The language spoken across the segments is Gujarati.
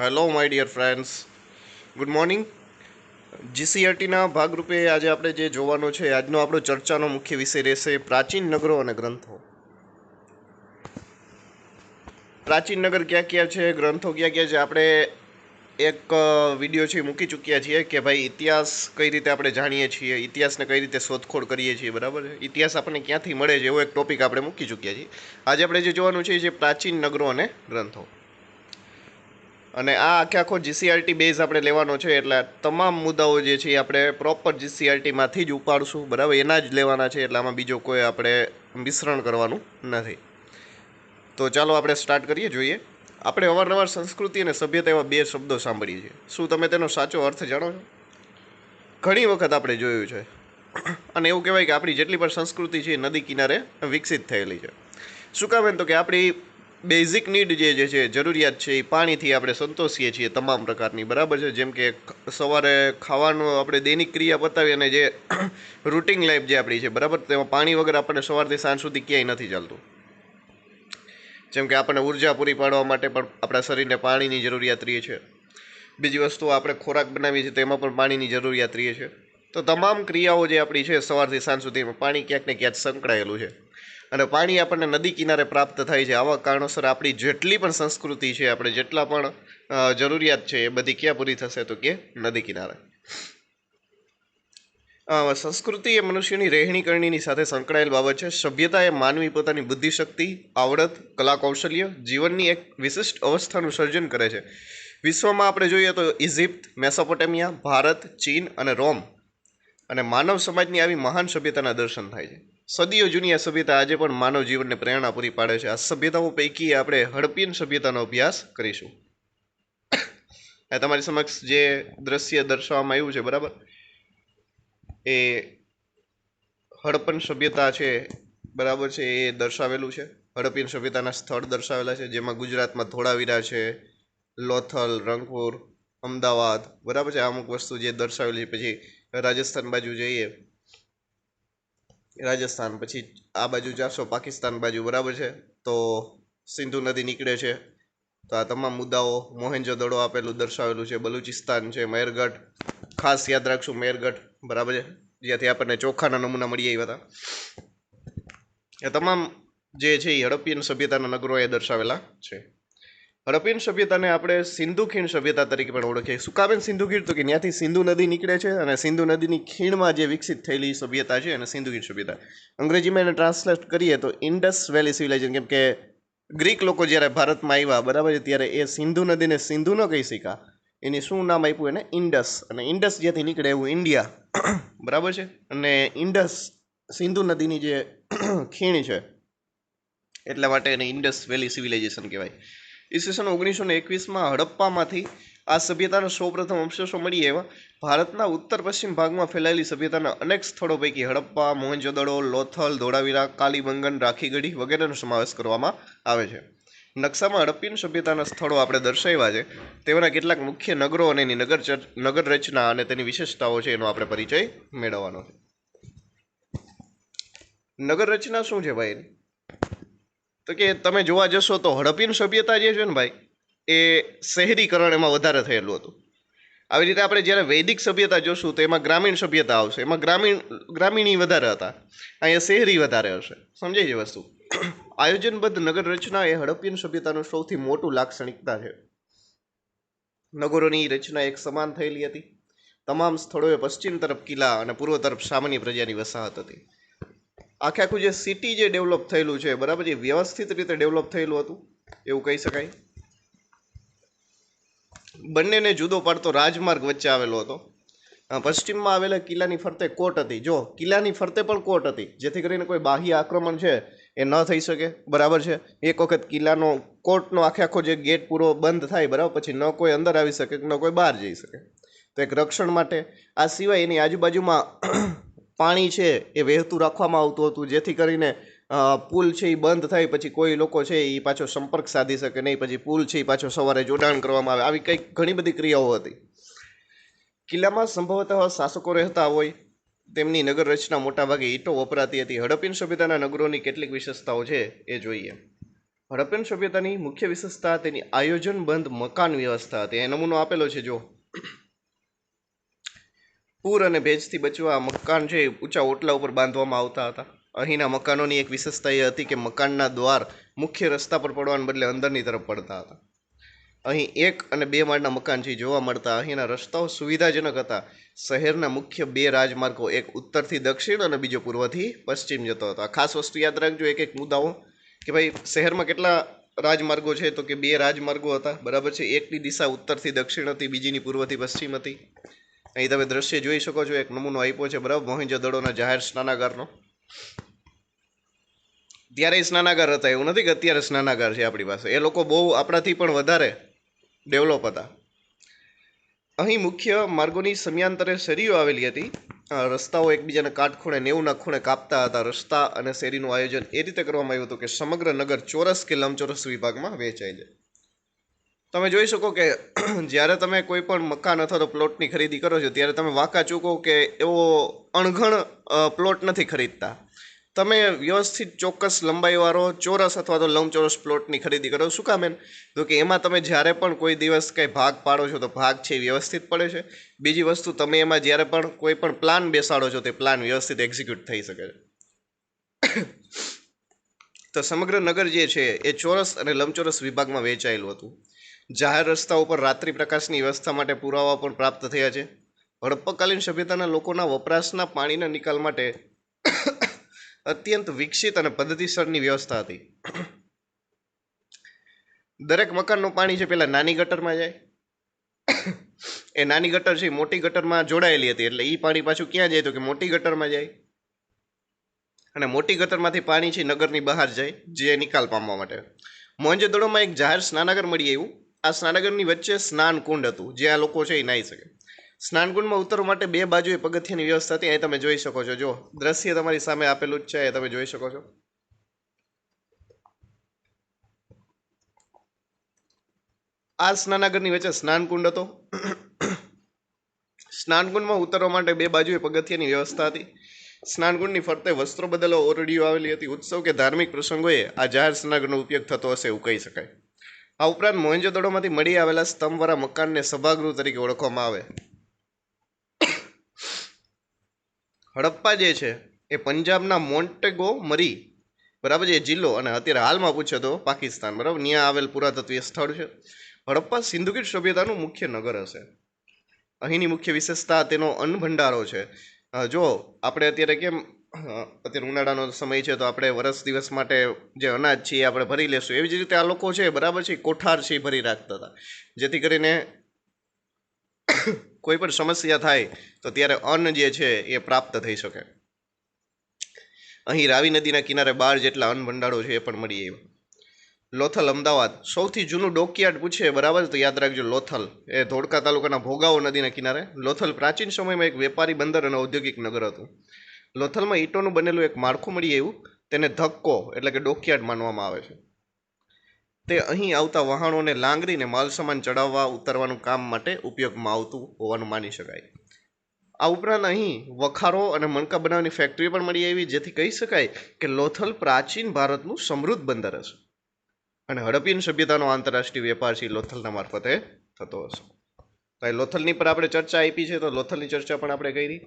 Hello my dear friends good morning જીસીઆરટીના ભાગરૂપે આજે આપણે જે જોવાનો છે, આજનો આપણો ચર્ચાનો મુખ્ય વિષય રહેશે પ્રાચીન નગરો અને ગ્રંથો. પ્રાચીન નગર ક્યાં ક્યાં છે, ગ્રંથો ક્યાં ક્યાં છે, આપણે એક વીડિયો છે મૂકી ચૂક્યા છીએ કે ભાઈ ઇતિહાસ કઈ રીતે આપણે જાણીએ છીએ, ઇતિહાસને કઈ રીતે શોધખોળ કરીએ છીએ, બરાબર ઇતિહાસ આપણને ક્યાંથી મળે છે, એવો એક ટોપિક આપણે મૂકી ચૂક્યા છીએ. આજે આપણે જે જોવાનું છે છે પ્રાચીન નગરો અને ગ્રંથો. અને આ આખે આખો જીસીઆરટી બેઝ આપણે લેવાનો છે, એટલે તમામ મુદ્દાઓ જે છે એ આપણે પ્રોપર જીસીઆરટીમાંથી જ ઉપાડશું, બરાબર? એના જ લેવાના છે, એટલે આમાં બીજો કોઈ આપણે મિશ્રણ કરવાનું નથી. તો ચાલો આપણે સ્ટાર્ટ કરીએ, જોઈએ. આપણે અવારનવાર સંસ્કૃતિ અને સભ્યતા એવા બે શબ્દો સાંભળીએ છીએ. શું તમે તેનો સાચો અર્થ જાણો છો? ઘણી વખત આપણે જોયું છે. અને એવું કહેવાય કે આપણી જેટલી પણ સંસ્કૃતિ છે એ નદી કિનારે વિકસિત થયેલી છે. શું કામ એમ? તો કે આપણી બેઝિક નીડ જે જે છે, જરૂરિયાત છે એ પાણીથી આપણે સંતોષીએ છીએ તમામ પ્રકારની, બરાબર છે? જેમ કે સવારે ખાવાનું આપણે દૈનિક ક્રિયા પતાવી અને જે રૂટિન લાઈફ જે આપણી છે, બરાબર? તેમાં પાણી વગર આપણને સવારથી સાંજ સુધી ક્યાંય નથી ચાલતું. જેમ કે આપણને ઊર્જા પૂરી પાડવા માટે પણ આપણા શરીરને પાણીની જરૂરિયાત રહે છે. બીજી વસ્તુ આપણે ખોરાક બનાવીએ છીએ, તેમાં પણ પાણીની જરૂરિયાત રહે છે. તો તમામ ક્રિયાઓ જે આપણી છે, સવારથી સાંજ સુધીમાં પાણી ક્યાંક ને ક્યાંક સંકળાયેલું છે. અને પાણી આપણને નદી કિનારે પ્રાપ્ત થાય છે. આવા કારણોસર આપણી જેટલી પણ સંસ્કૃતિ છે, આપણે જેટલા પણ જરૂરિયાત છે, એ બધી ક્યાં પૂરી થશે તો કે નદી કિનારે. સંસ્કૃતિ એ મનુષ્યની રહેણી કરણીની સાથે સંકળાયેલ બાબત છે. સભ્યતા એ માનવી પોતાની બુદ્ધિશક્તિ, આવડત કલા કૌશલ્ય જીવનની એક વિશિષ્ટ અવસ્થાનું સર્જન કરે છે. વિશ્વમાં આપણે જોઈએ તો ઇજિપ્ત મેસોપોટેમિયા, ભારત, ચીન અને રોમ અને માનવ સમાજની આવી મહાન સભ્યતાના દર્શન થાય છે. સદીઓ જૂની આ સભ્યતા આજે પણ માનવ જીવનને પ્રેરણા પૂરી પાડે છે. આ સભ્યતાઓ પૈકી આપણે હડપ્પીન સભ્યતાનો અભ્યાસ કરીશું. આ તમારી સમક્ષ જે દ્રશ્ય દર્શાવવામાં આવ્યું છે, બરાબર? એ હડપ્પન સભ્યતા છે, બરાબર છે, એ દર્શાવેલું છે. હડપ્પીન સભ્યતાના સ્થળ દર્શાવેલા છે, જેમાં ગુજરાતમાં ધોળાવીરા છે, લોથલ, રંગપુર, અમદાવાદ, બરાબર છે અમુક વસ્તુ જે દર્શાવેલી છે. પછી રાજસ્થાન બાજુ જઈએ રાજસ્થાન, પછી આ બાજુ જાશો, પાકિસ્તાન બાજુ, બરાબર છે? તો સિંધુ નદી નીકળે છે. તો આ તમામ મુદ્દાઓ મોહેન્જો દડો આપેલું દર્શાવેલું છે. બલુચિસ્તાન છે, મેરગઢ. ખાસ યાદ રાખશું, મેરગઢ, બરાબર છે? જ્યાંથી આપણને ચોખાના નમૂના મળી આવ્યા હતા. એ તમામ જે છે એ હડપ્પિયન સભ્યતાના એ દર્શાવેલા છે. હડપ્પિયન સભ્યતાને આપણે સિંધુ ખીણ સભ્યતા તરીકે પણ ઓળખીએ શું કામ સિંધુ ખીણ તો કે ત્યાંથી સિંધુ નદી નીકળે છે અને સિંધુ નદીની ખીણમાં જે વિકસિત થયેલી સભ્યતા છે અને સિંધુ ખીણ સભ્યતા. અંગ્રેજીમાં એને ટ્રાન્સલેટ કરીએ તો ઇન્ડસ વેલી સિવિલાઇઝેશન કેમ કે ગ્રીક લોકો જ્યારે ભારતમાં આવ્યા, બરાબર છે ત્યારે એ સિંધુ નદીને સિંધુ ન કહી શક્યા એની શું નામ આપ્યું? એને ઇન્ડસ અને ઇન્ડસ જ્યાંથી નીકળે એવું ઇન્ડિયા. બરાબર છે? અને ઇન્ડસ સિંધુ નદીની જે ખીણ છે, એટલા માટે એને ઇન્ડસ વેલી સિવિલાઇઝેશન કહેવાય. ઈસવીસન ઓગણીસો ને એકવીસમાં હડપ્પામાંથી આ સભ્યતાના સૌપ્રથમ અવશેષો મળી એવા ભારતના ઉત્તર પશ્ચિમ ભાગમાં ફેલાયેલી સભ્યતાના અનેક સ્થળો પૈકી હડપ્પા મોહેંજોદડો લોથલ, ધોળાવીરા, કાલીબંગન, રાખીગઢી વગેરેનો સમાવેશ કરવામાં આવે છે. નકશામાં હડપ્પીન સભ્યતાના સ્થળો આપણે દર્શાવ્યા છે. તેમાંના કેટલાક મુખ્ય નગરો અને એની નગર નગર રચના અને તેની વિશેષતાઓ છે એનો આપણે પરિચય મેળવવાનો છે. નગર રચના શું છે ભાઈ? તો કે તમે જોવા જશો તો હડપ્પીન સભ્યતા જે છે ને ભાઈ, એ શહેરીકરણ એમાં વધારે થયેલું હતું. આવી રીતે આપણે જ્યારે વૈદિક સભ્યતા જોશું તો એમાં ગ્રામીણ સભ્યતા આવશે. એમાં ગ્રામીણ, ગ્રામીણી વધારે હતા. અહીંયા શહેરી વધારે હશે. સમજાય છે વસ્તુ? આયોજનબદ્ધ નગર રચના એ હડપ્પીન સભ્યતાનું સૌથી મોટું લાક્ષણિકતા છે. નગરોની રચના એક સમાન થયેલી હતી. તમામ સ્થળોએ પશ્ચિમ તરફ કિલ્લા અને પૂર્વ તરફ સામાન્ય પ્રજાની વસાહત હતી. આખે આખું જે સિટી જે ડેવલપ થયેલું છે, બરાબર? જે વ્યવસ્થિત રીતે ડેવલપ થયેલું હતું, એવું કહી શકાય. બંનેને જુદો પાડતો રાજમાર્ગ વચ્ચે આવેલો હતો. પશ્ચિમમાં આવેલા કિલ્લાની ફરતે કોટ હતી. જો, કિલ્લાની ફરતે પણ કોટ હતી, જેથી કરીને કોઈ બાહ્ય આક્રમણ છે એ ન થઈ શકે. બરાબર છે? એક વખત કિલ્લાનો કોટનો આખે આખો જે ગેટ પૂરો બંધ થાય, બરાબર? પછી ન કોઈ અંદર આવી શકે, ન કોઈ બહાર જઈ શકે. તો એક રક્ષણ માટે, આ સિવાય એની આજુબાજુમાં પાણી છે એ વહેતું રાખવામાં આવતું હતું. જેથી કરીને પુલ છે એ બંધ થાય, પછી કોઈ લોકો છે એ પાછો સંપર્ક સાધી શકે નહીં, પછી પુલ છે એ પાછો સવારે જોડાણ કરવામાં આવે. આવી કંઈક ઘણી બધી ક્રિયાઓ હતી. કિલ્લામાં સંભવતઃ શાસકો રહેતા હોય, તેમની નગર રચના મોટાભાગે ઈંટો વપરાતી હતી. હડપ્પીન સભ્યતાના નગરોની કેટલીક વિશેષતાઓ છે એ જોઈએ. હડપ્પીન સભ્યતાની મુખ્ય વિશેષતા તેની આયોજનબંધ મકાન વ્યવસ્થા હતી. એ નમૂનો આપેલો છે, જો. પૂર અને ભેજથી બચવા મકાન છે ઊંચા ઓટલા ઉપર બાંધવામાં આવતા હતા. અહીંના મકાનોની એક વિશેષતા એ હતી કે મકાનના દ્વાર મુખ્ય રસ્તા પર પડવાને બદલે અંદરની તરફ પડતા હતા. અહીં એક અને બે માળના મકાન છે જોવા મળતા, અહીંના રસ્તાઓ સુવિધાજનક હતા. શહેરના મુખ્ય બે રાજમાર્ગો, એક ઉત્તરથી દક્ષિણ અને બીજો પૂર્વથી પશ્ચિમ જતો હતો. આ ખાસ વસ્તુ યાદ રાખજો, એક એક મુદ્દાઓ કે ભાઈ, શહેરમાં કેટલા રાજમાર્ગો છે તો કે બે રાજમાર્ગો હતા. બરાબર છે, એકની દિશા ઉત્તરથી દક્ષિણ હતી, બીજીની પૂર્વથી પશ્ચિમ હતી. અહીં તમે દ્રશ્ય જોઈ શકો છો, એક નમૂનો આપ્યો છે, બરાબર? મોહેંજો-દડોના જાહેર સ્નાનાગારનો. ત્યારે સ્નાનાગાર હતા, એવું નથી કે અત્યારે સ્નાનાગાર છે આપણી પાસે. એ લોકો બહુ આપણાથી પણ વધારે ડેવલપ હતા. અહીં મુખ્ય માર્ગોની સમયાંતરે શેરીઓ આવેલી હતી. રસ્તાઓ એકબીજાને કાટખૂણે નેવુંના ખૂણે કાપતા હતા. રસ્તા અને શેરીનું આયોજન એ રીતે કરવામાં આવ્યું હતું કે સમગ્ર નગર ચોરસ કે લંબચોરસ વિભાગમાં વહેંચાઈ જાય. તમે જોઈ શકો કે જ્યારે તમે કોઈ પણ મકાન અથવા તો પ્લોટની ખરીદી કરો છો, ત્યારે તમે વાંકા ચૂકો કે એવો અણઘણ પ્લોટ નથી ખરીદતા. તમે વ્યવસ્થિત ચોક્કસ લંબાઈવાળો, ચોરસ અથવા તો લંબચોરસ પ્લોટની ખરીદી કરો. શું કામ એમ? તો કે એમાં તમે જ્યારે પણ કોઈ દિવસ કંઈ ભાગ પાડો છો, તો ભાગ છે એ વ્યવસ્થિત પડે છે. બીજી વસ્તુ, તમે એમાં જ્યારે પણ કોઈ પણ પ્લાન બેસાડો છો, તે પ્લાન વ્યવસ્થિત એક્ઝિક્યુટ થઈ શકે છે. તો સમગ્ર નગર જે છે એ ચોરસ અને લંબચોરસ વિભાગમાં વહેંચાયેલું હતું. જાહેર રસ્તા ઉપર રાત્રિ પ્રકાશની વ્યવસ્થા માટે પુરાવા પણ પ્રાપ્ત થયા છે. હડપ્પકાલીન સભ્યતાના લોકોના વપરાશના પાણીના નિકાલ માટે અત્યંત વિકસિત અને પદ્ધતિસરની વ્યવસ્થા હતી. દરેક મકાનનું પાણી છે પેલા નાની ગટરમાં જાય. એ નાની ગટર છે મોટી ગટરમાં જોડાયેલી હતી એટલે એ પાણી પાછું ક્યાં જાય તો કે મોટી ગટરમાં જાય. અને મોટી ગટરમાંથી પાણી છે નગરની બહાર જાય, જે નિકાલ પામવા માટે. મોહેંજો-દડોમાં એક જાહેર સ્નાનાગર મળી આવ્યું. આ સ્નાનાગરની વચ્ચે સ્નાન કુંડ હતું, જે આ લોકો છે એ નાહી શકે. સ્નાનકુંડમાં ઉતરવા માટે બે બાજુએ પગથિયાની વ્યવસ્થા હતી, અહીં તમે જોઈ શકો છો. જો દ્રશ્ય તમારી સામે આપેલું જ છે એ તમે જોઈ શકો છો. આ સ્નાનાગરની વચ્ચે સ્નાનકુંડ હતો. સ્નાનકુંડમાં ઉતરવા માટે બે બાજુએ પગથિયાની વ્યવસ્થા હતી. સ્નાનકુંડની ફરતે વસ્ત્રો બદલો ઓરડીઓ આવેલી હતી. ઉત્સવ કે ધાર્મિક પ્રસંગોએ આ જાહેર સ્નાનગરનો ઉપયોગ થતો હશે એવું કહી શકાય. આ ઉપરાંત મોહેંજો-દડોમાંથી મળી આવેલા સ્તંભવાળા મકાનને સભાગૃહ તરીકે ઓળખવામાં આવે. હડપ્પા જે છે, એ પંજાબના મોન્ટેગો મરી બરાબર એ જિલ્લો અને અત્યારે હાલમાં પૂછે તો પાકિસ્તાન, બરાબર? ત્યાં આવેલ પુરાતત્વીય સ્થળ છે. હડપ્પા સિંધુકીટ સભ્યતાનું મુખ્ય નગર હશે. અહીંની મુખ્ય વિશેષતા તેનો અન્નભંડારો છે. જો, આપણે અત્યારે કેમ અત્યારે ઉનાળાનો સમય છે તો આપણે વરસ દિવસ માટે જે અનાજ છે એ આપણે ભરી લેશું. એવી જ રીતે આ લોકો છે, બરાબર છે, કોઠાર છે ભરી રાખતા હતા. જેથી કરીને કોઈ પણ સમસ્યા થાય તો ત્યારે અન્ન જે છે એ પ્રાપ્ત થઈ શકે. અહીં રાવી નદીના કિનારે બાર જેટલા અન્ન ભંડારો છે એ પણ મળી આવ્યા. લોથલ અમદાવાદ. સૌથી જૂનું ડોકયાર્ડ પૂછે, બરાબર? તો યાદ રાખજો, લોથલ. એ ધોળકા તાલુકાના ભોગાવો નદીના કિનારે. લોથલ પ્રાચીન સમયમાં એક વેપારી બંદર અને ઔદ્યોગિક નગર હતું. લોથલમાં ઈંટોનું બનેલું એક માળખું મળી એવું તેને ધક્કો, એટલે કે ડોકયાર્ડ માનવામાં આવે છે. તે અહીં આવતા વહાણોને લાંગરીને માલ સામાન ચડાવવા, ઉતારવાનું કામ માટે ઉપયોગમાં આવતું હોવાનું માની શકાય. આ ઉપરાંત અહીં વખારો અને મણકા બનાવવાની ફેક્ટરી પણ મળી આવી, જેથી કહી શકાય કે લોથલ પ્રાચીન ભારતનું સમૃદ્ધ બંદર હશે. અને હડપ્પીન સભ્યતાનો આંતરરાષ્ટ્રીય વેપાર છે લોથલના મારફતે થતો હશે. તો એ લોથલની પર આપણે ચર્ચા આપી છે, તો લોથલની ચર્ચા પણ આપણે કરી.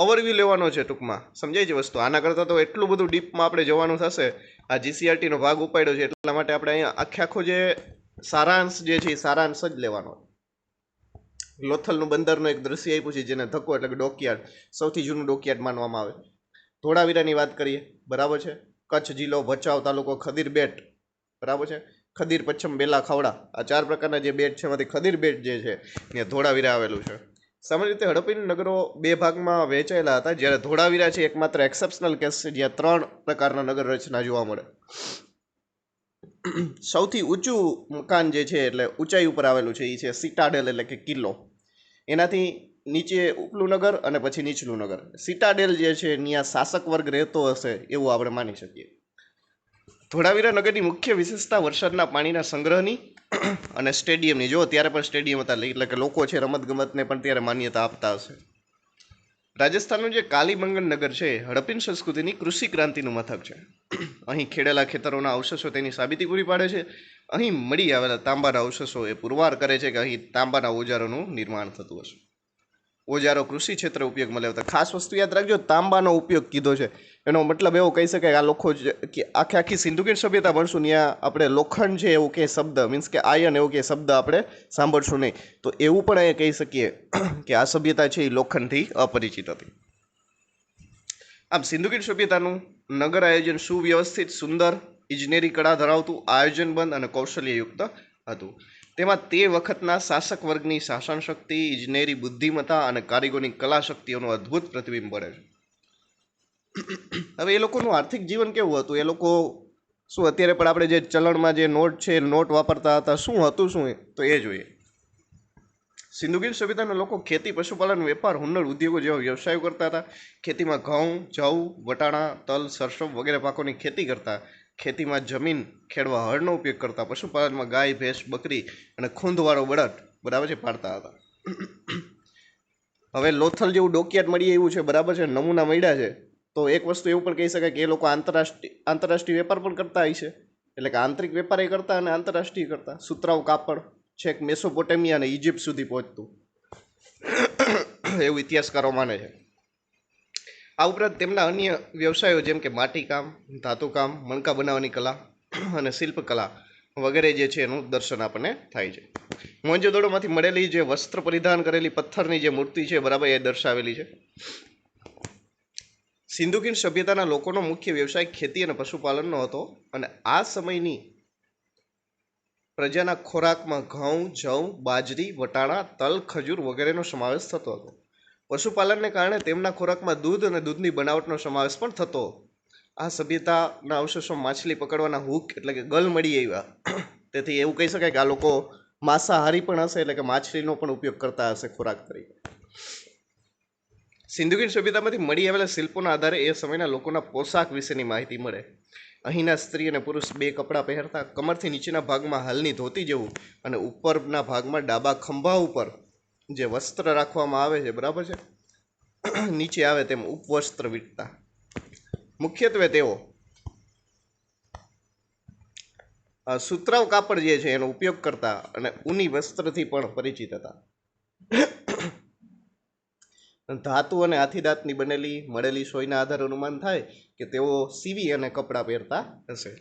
ઓવરવ્યૂ લેવાનો છે ટૂંકમાં. સમજાય છે વસ્તુ? આના કરતાં તો એટલું બધું ડીપમાં આપણે જવાનું થશે. આ જીસીઆરટીનો ભાગ ઉપાડ્યો છે, એટલા માટે આપણે અહીંયા આખે આખો જે સારાંશ જે છે એ સારાંશ જ લેવાનો. લોથલનું બંદરનું એક દ્રશ્ય આપ્યું છે, જેને ધક્કો એટલે કે ડોકયાર્ડ. સૌથી જૂનું ડોકયાર્ડ માનવામાં આવે. ધોળાવીરાની વાત કરીએ. બરાબર છે? કચ્છ જિલ્લો ભચાઉ તાલુકો ખદીર બેટ. બરાબર છે? ખદીર, પચ્છમ, બેલા, ખાવડા. આ ચાર પ્રકારના જે બેટ છે, એમાંથી ખદીર બેટ જે છે ત્યાં ધોળાવીરા આવેલું છે. સામાન્ય રીતે હડપ્પી નગરો બે ભાગમાં વહેંચાયેલા હતા. જ્યારે ધોળાવીરા છે, એકમાત્ર એક્સેપ્શનલ કેસ છે, જ્યાં ત્રણ પ્રકારના નગર રચના જોવા મળે. સૌથી ઊંચું મકાન જે છે, એટલે ઊંચાઈ ઉપર આવેલું છે એ છે સિટાડેલ એટલે કે કિલ્લો. એનાથી નીચે ઉપલું નગર અને પછી નીચલું નગર. સિટાડેલ જે છે ત્યાં શાસક વર્ગ રહેતો હશે, એવું આપણે માની શકીએ. ધોળાવીરા નગરની મુખ્ય વિશેષતા વરસાદના પાણીના સંગ્રહની અને સ્ટેડિયમની. જો ત્યારે પણ સ્ટેડિયમ હતા, એટલે કે લોકો છે રમતગમતને પણ ત્યારે માન્યતા આપતા હશે. રાજસ્થાનનું જે કાલીબંગન નગર છે, હડપ્પીન સંસ્કૃતિની કૃષિ ક્રાંતિનું મથક છે. અહીં ખેડેલા ખેતરોના અવશેષો તેની સાબિતી પૂરી પાડે છે. અહીં મળી આવેલા તાંબાના અવશેષો એ પુરવાર કરે છે કે અહીં તાંબાના ઓજારોનું નિર્માણ થતું હશે. ઓજારો કૃષિ ક્ષેત્રે ઉપયોગમાં લેવાતા ખાસ વસ્તુ યાદ રાખજો, તાંબાનો ઉપયોગ કીધો છે. એનો મતલબ એવો કહી શકાય કે આ લોકો કે આખી આખી સિંધુકીર સભ્યતા ભણશું ત્યાં આપણે લોખંડ છે એવું કે શબ્દ મીન્સ કે આયન એવું કે શબ્દ આપણે સાંભળશું નહીં. તો એવું પણ અહીંયા કહી શકીએ કે આ સભ્યતા છે એ લોખંડથી અપરિચિત હતી. આમ સિંધુકીર સભ્યતાનું નગર આયોજન સુવ્યવસ્થિત, સુંદર ઇજનેરી કળા ધરાવતું, આયોજનબંધ અને કૌશલ્યયુક્ત હતું. તેમાં તે વખતના શાસક વર્ગની શાસન શક્તિ, ઇજનેરી બુદ્ધિમત્તા અને કારીગોની કલા શક્તિઓનું અદ્ભુત પ્રતિબિંબ પડે છે. હવે એ લોકોનું આર્થિક જીવન કેવું હતું? એ લોકો શું અત્યારે પણ આપણે જે ચલણમાં જે નોટ છે, નોટ વાપરતા હતા, શું હતું શું? તો એ જોઈએ. સિંધુગીર સભ્યતાના લોકો ખેતી, પશુપાલન, વેપાર, હુન્નર, ઉદ્યોગો જેવા વ્યવસાયો કરતા હતા. ખેતીમાં ઘઉં, જવ, વટાણા, તલ સરસવ વગેરે પાકોની ખેતી કરતા. ખેતીમાં જમીન ખેડવા હળનો ઉપયોગ કરતા પશુપાલનમાં ગાય, ભેંસ, બકરી અને ખૂંદવાળો બળદ બરાબર છે, પાડતા હતા. હવે લોથલ જેવું ડોકિયાટ મળી એવું છે, બરાબર છે, નમૂના મળ્યા છે, તો એક વસ્તુ એવું પણ કહી શકાય કે એ લોકો આંતરરાષ્ટ્રીય આંતરરાષ્ટ્રીય વેપાર પણ કરતા હશે એટલે કે આંતરિક વેપાર એ કરતા અને આંતરરાષ્ટ્રીય કરતા. સુતરાઉ કાપડ છેક મેસોપોટેમિયા અને ઇજિપ્ત સુધી પહોંચતું. એવું ઇતિહાસકારો માને છે. આ ઉપરાંત તેમના અન્ય વ્યવસાયો જેમ કે માટીકામ, ધાતુકામ, મણકા બનાવવાની કલા અને શિલ્પકલા વગેરે જે છે એનું દર્શન આપણને થાય છે. મોંજોદડોમાંથી મળેલી જે વસ્ત્ર પરિધાન કરેલી પથ્થરની જે મૂર્તિ છે બરાબર એ દર્શાવેલી છે. સિંધુકીન સભ્યતાના લોકોનો મુખ્ય વ્યવસાય ખેતી અને પશુપાલનનો હતો અને આ સમયની પ્રજાના ખોરાકમાં ઘઉં જવ બાજરી, વટાણા, તલ, ખજૂર વગેરેનો સમાવેશ થતો હતો. પશુપાલનને કારણે તેમના ખોરાકમાં દૂધ અને દૂધની બનાવટનો સમાવેશ પણ થતો. આ સભ્યતાના અવશેષો માછલી પકડવાના હુક એટલે કે ગલ મળી આવ્યા. તેથી એવું કહી શકાય કે આ લોકો માંસાહારી પણ હશે એટલે કે માછલીનો પણ ઉપયોગ કરતા હશે ખોરાક તરીકે. સિંધુકીન સભ્યતામાંથી મળી આવેલા શિલ્પોના આધારે એ સમયના લોકોના પોશાક વિશેની માહિતી મળે. અહીંના સ્ત્રી અને પુરુષ બે કપડાં પહેરતા કમરથી નીચેના ભાગમાં હાલની ધોતી જેવું અને ઉપરના ભાગમાં ડાબા ખંભા ઉપર જે વસ્ત્ર રાખવામાં આવે છે, બરાબર છે? નીચે આવે તેમ ઉપવસ્ત્ર વીટતા. મુખ્યત્વે તેઓ સુતરાવ કાપડ જે છે એનો ઉપયોગ કરતા અને ઊની વસ્ત્રથી પણ પરિચિત હતા. ધાતુ અને હાથીદાંતની બનેલી, મળેલી સોયના આધારે અનુમાન થાય કે તેઓ સીવી અને કપડાં પહેરતા હશે.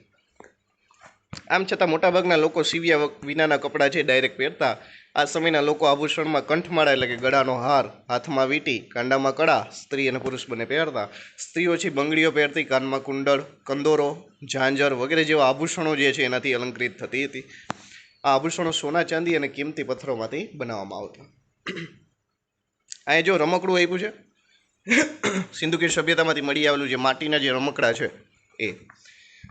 આમ છતાં મોટાભાગના લોકો સીવ્યા વિનાના કપડાં છે, ડાયરેક્ટ પહેરતા આ સમયના લોકો આભૂષણમાં કંઠમાળા એટલે કે ગળાનો હાર, હાથમાં વીંટી, કાંડામાં કડા સ્ત્રી અને પુરુષ બંને પહેરતા. સ્ત્રીઓ છે બંગડીઓ પહેરતી, કાનમાં કુંડળ, કંદોરો, ઝાંઝર વગેરે જેવા આભૂષણો જે છે એનાથી અલંકૃત થતી હતી. આ આભૂષણો સોના, ચાંદી અને કિંમતી પથ્થરોમાંથી બનાવવામાં આવતા. અહીંયા જો રમકડું આપ્યું છે. સિંધુકીર સભ્યતામાંથી મળી આવેલું જે માટીના જે રમકડા છે એ.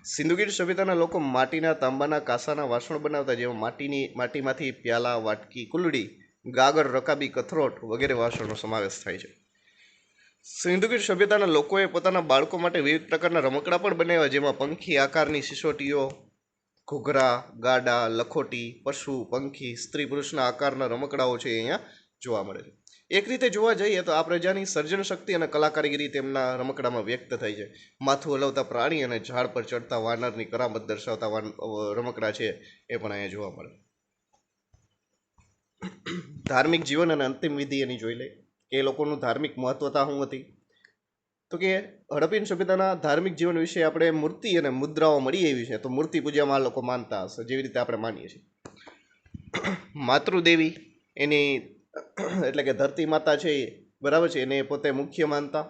સિંધુકીર સભ્યતાના લોકો માટીના તાંબાના કાંસાના વાસણો બનાવતા જેમાં માટીની, માટીમાંથી પ્યાલા, વાટકી, કુલડી, ગાગર, રકાબી, કથરોટ વગેરે વાસણનો સમાવેશ થાય છે. સિંધુગીર સભ્યતાના લોકોએ પોતાના બાળકો માટે વિવિધ પ્રકારના રમકડા પણ બનાવ્યા, જેમાં પંખી, આકારની સિસોટીઓ, ઘૂઘરા, ગાડા, લખોટી, પશુ, પંખી, સ્ત્રી પુરુષના આકારના રમકડાઓ છે અહીંયા જોવા મળે છે. એક રીતે જોવા જઈએ તો આ પ્રજાની સર્જન શક્તિ અને કલાકારીગરી તેમના રમકડામાં વ્યક્ત થઈ છે. માથું હલાવતા પ્રાણી અને ઝાડ પર ચડતા વાનરની કરામત દર્શાવતા વાન રમકડા છે એ પણ અહીંયા જોવા મળે. ધાર્મિક જીવન અને અંતિમ વિધિ એની જોઈ લઈએ. કે એ લોકોનું ધાર્મિક મહત્વતા શું હતી? તો કે હડપ્પીન સભ્યતાના ધાર્મિક જીવન વિશે આપણે મૂર્તિ અને મુદ્રાઓ મળી એવી છે, તો મૂર્તિ પૂજામાં આ લોકો માનતા હશે, જેવી રીતે આપણે માનીએ છીએ. માતૃદેવી એની એટલે કે ધરતી માતા છે એ, બરાબર છે? એને પોતે મુખ્ય માનતા.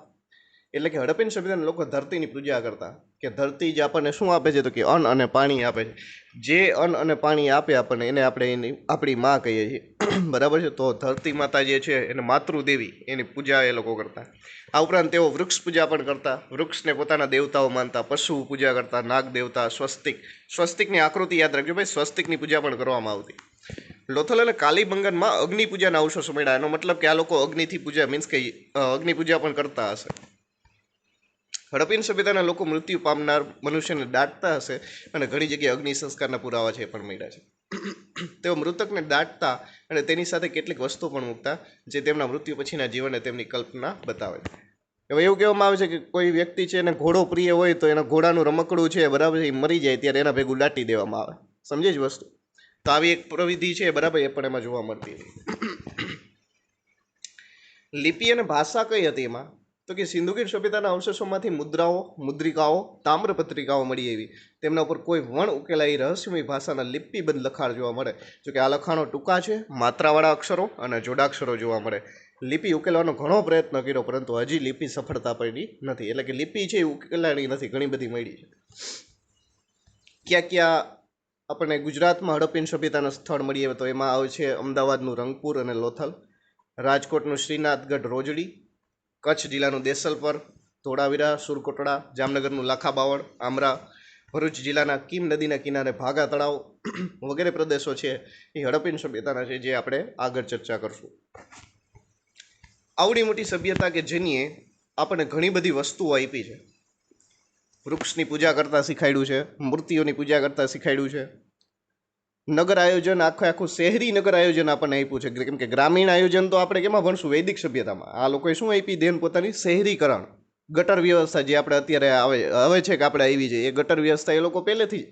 એટલે કે હડપ્પીન સભ્યતાના લોકો ધરતીની પૂજા કરતા. કે ધરતી જ આપણને શું આપે છે? તો કે અન્ન અને પાણી આપે છે. જે અન્ન અને પાણી આપે આપણને, એને આપણે એની, આપણી માં કહીએ છીએ. બરાબર છે? તો ધરતી માતા જે છે, એને માતૃદેવી, એની પૂજા એ લોકો કરતા. આ ઉપરાંત તેઓ વૃક્ષ પૂજા પણ કરતા. વૃક્ષને પોતાના દેવતાઓ માનતા, પશુ પૂજા કરતા નાગ દેવતા સ્વસ્તિક. સ્વસ્તિકની આકૃતિ યાદ રાખજો ભાઈ, સ્વસ્તિકની પૂજા પણ કરવામાં આવતી. લોથલ અને કાલીબંગનમાં અગ્નિ પૂજાના અવશેષો મળ્યા. એનો મતલબ કે આ લોકો અગ્નિથી પૂજા મીન્સ કે અગ્નિ પૂજા પણ કરતા હશે. હડપ્પીન સભ્યતાના લોકો મૃત્યુ પામનાર મનુષ્યને દાટતા હશે અને ઘણી જગ્યાએ અગ્નિ સંસ્કારના પુરાવા છે એ પણ મળ્યા છે. તેઓ મૃતકને દાટતા અને તેની સાથે કેટલીક વસ્તુઓ પણ મૂકતા, જે તેમના મૃત્યુ પછીના જીવનને તેમની કલ્પના બતાવે છે. હવે એવું કહેવામાં આવે છે કે કોઈ વ્યક્તિ છે એને ઘોડો પ્રિય હોય તો એના ઘોડાનું રમકડું છે બરાબર એ મરી જાય ત્યારે એના ભેગું દાટી દેવામાં આવે. સમજે જ વસ્તુ? તો આવી એક પ્રવિધિ છે બરાબર એ પણ એમાં જોવા મળતી હતી. લિપિ અને ભાષા કઈ હતી એમાં? તો કે સિંધુકીર સભ્યતાના અવશેષોમાંથી મુદ્રાઓ, મુદ્રિકાઓ તામ્રપત્રિકાઓ મળી એવી. તેમના ઉપર કોઈ વણ ઉકેલાઈ રહસ્યમય ભાષાના લિપિબંધ લખાણ જોવા મળે. જો કે આ લખાણો ટૂંકા છે, માત્રાવાળા અક્ષરો અને જોડાક્ષરો જોવા મળે. લિપિ ઉકેલવાનો ઘણો પ્રયત્ન કર્યો, પરંતુ હજી લિપિ સફળતા પડી નથી. એટલે કે લિપિ છે, એ ઉકેલાણી નથી. ઘણી બધી મળી છે. ક્યાં ક્યાં આપણને ગુજરાતમાં હડપ્પીન સભ્યતાના સ્થળ મળીએ તો એમાં આવે છે અમદાવાદનું રંગપુર અને લોથલ, રાજકોટનું શ્રીનાથગઢ રોજડી, કચ્છ જિલ્લાનું દેસલપર, ધોળાવીરા, સુરકોટડા, જામનગરનું લાખાબાવળ, આમરા, ભરૂચ જિલ્લાના કીમ નદીના કિનારે ભાગા તળાવ વગેરે પ્રદેશો છે એ હડપ્પીન સભ્યતાના છે જે આપણે આગળ ચર્ચા કરશું. આવડી મોટી સભ્યતા કે જેની આપણને ઘણી બધી વસ્તુઓ આપી છે. વૃક્ષની પૂજા કરતાં શીખાડ્યું છે, મૂર્તિઓની પૂજા કરતાં શીખાડ્યું છે. નગર આયોજન, આખે આખું શહેરી નગર આયોજન આપણને આપ્યું છે. કેમ કે ગ્રામીણ આયોજન તો આપણે કેમાં ભણશું? વૈદિક સભ્યતામાં. આ લોકોએ શું આપી દેન પોતાની શહેરીકરણ. ગટર વ્યવસ્થા જે આપણે અત્યારે આવે, હવે છે કે આપણે આવી છે એ ગટર વ્યવસ્થા એ લોકો પહેલેથી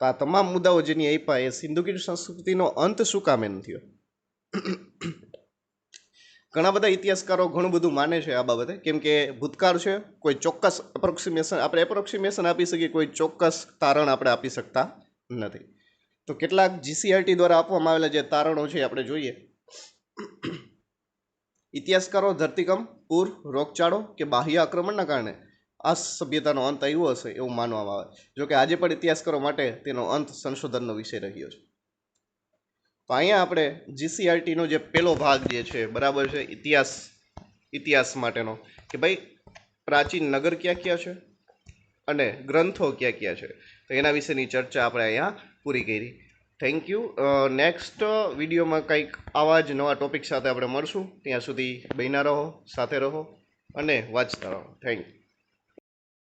તો આ તમામ મુદ્દાઓ જેની આપ્યા એ સિંધુકીર સંસ્કૃતિનો અંત શું કામે નથી થયો? ઘણા બધા ઇતિહાસકારો ઘણું બધું માને છે આ બાબતે. કેમ કે ભૂતકાળ છે, કોઈ ચોક્કસ એપ્રોક્સિમેશન આપણે એપ્રોક્સિમેશન આપી શકીએ, કોઈ ચોક્કસ તારણ આપણે આપી શકતા નથી. તો કેટલાક જીસીઆરટી દ્વારા આપવામાં આવેલા જે તારણો છે આપણે જોઈએ. ઇતિહાસકારો ધરતીકંપ, પૂર, રોગચાળો કે બાહ્ય આક્રમણના કારણે આ સભ્યતાનો અંત આવ્યો હશે એવું માનવામાં આવે. જો કે આજે પણ ઇતિહાસકારો માટે તેનો અંત સંશોધનનો વિષય રહ્યો છે. તો અહીંયા આપણે જીસીઆરટીનો જે પહેલો ભાગ જે છે, બરાબર છે, ઇતિહાસ ઇતિહાસ માટેનો, કે ભાઈ પ્રાચીન નગર ક્યાં ક્યાં છે અને ગ્રંથો ક્યાં ક્યાં છે? તો એના વિશેની ચર્ચા આપણે અહીંયા પૂરી કરી. થેન્ક યુ નેક્સ્ટ વિડીયોમાં કંઈક આવા જ નવા ટોપિક સાથે આપણે મળશું. ત્યાં સુધી બન્યા રહો, સાથે રહો અને વાંચતા રહો. Thank you